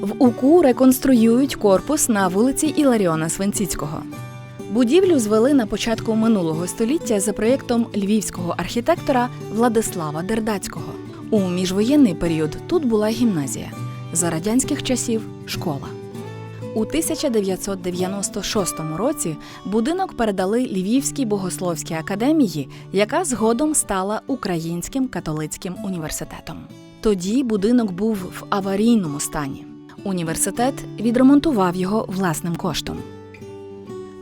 В УКУ реконструюють корпус на вулиці Іларіона Свинціцького. Будівлю звели на початку минулого століття за проєктом львівського архітектора Владислава Дердацького. У міжвоєнний період тут була гімназія, за радянських часів школа. У 1996 році будинок передали Львівській богословській академії, яка згодом стала Українським католицьким університетом. Тоді будинок був в аварійному стані. Університет відремонтував його власним коштом.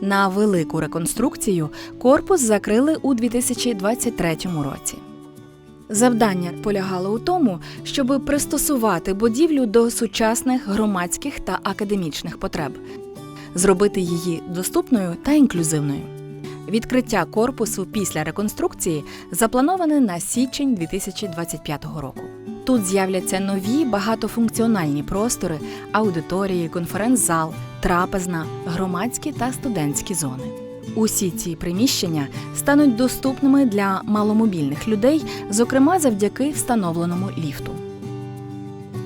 На велику реконструкцію корпус закрили у 2023 році. Завдання полягало у тому, щоб пристосувати будівлю до сучасних громадських та академічних потреб, зробити її доступною та інклюзивною. Відкриття корпусу після реконструкції заплановане на січень 2025 року. Тут з'являться нові багатофункціональні простори, аудиторії, конференц-зал, трапезна, громадські та студентські зони. Усі ці приміщення стануть доступними для маломобільних людей, зокрема завдяки встановленому ліфту.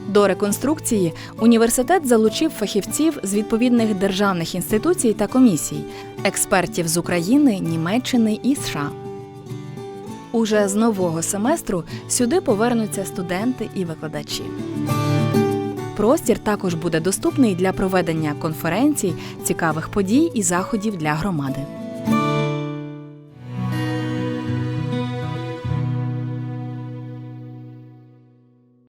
До реконструкції університет залучив фахівців з відповідних державних інституцій та комісій, експертів з України, Німеччини і США. Уже з нового семестру сюди повернуться студенти і викладачі. Простір також буде доступний для проведення конференцій, цікавих подій і заходів для громади.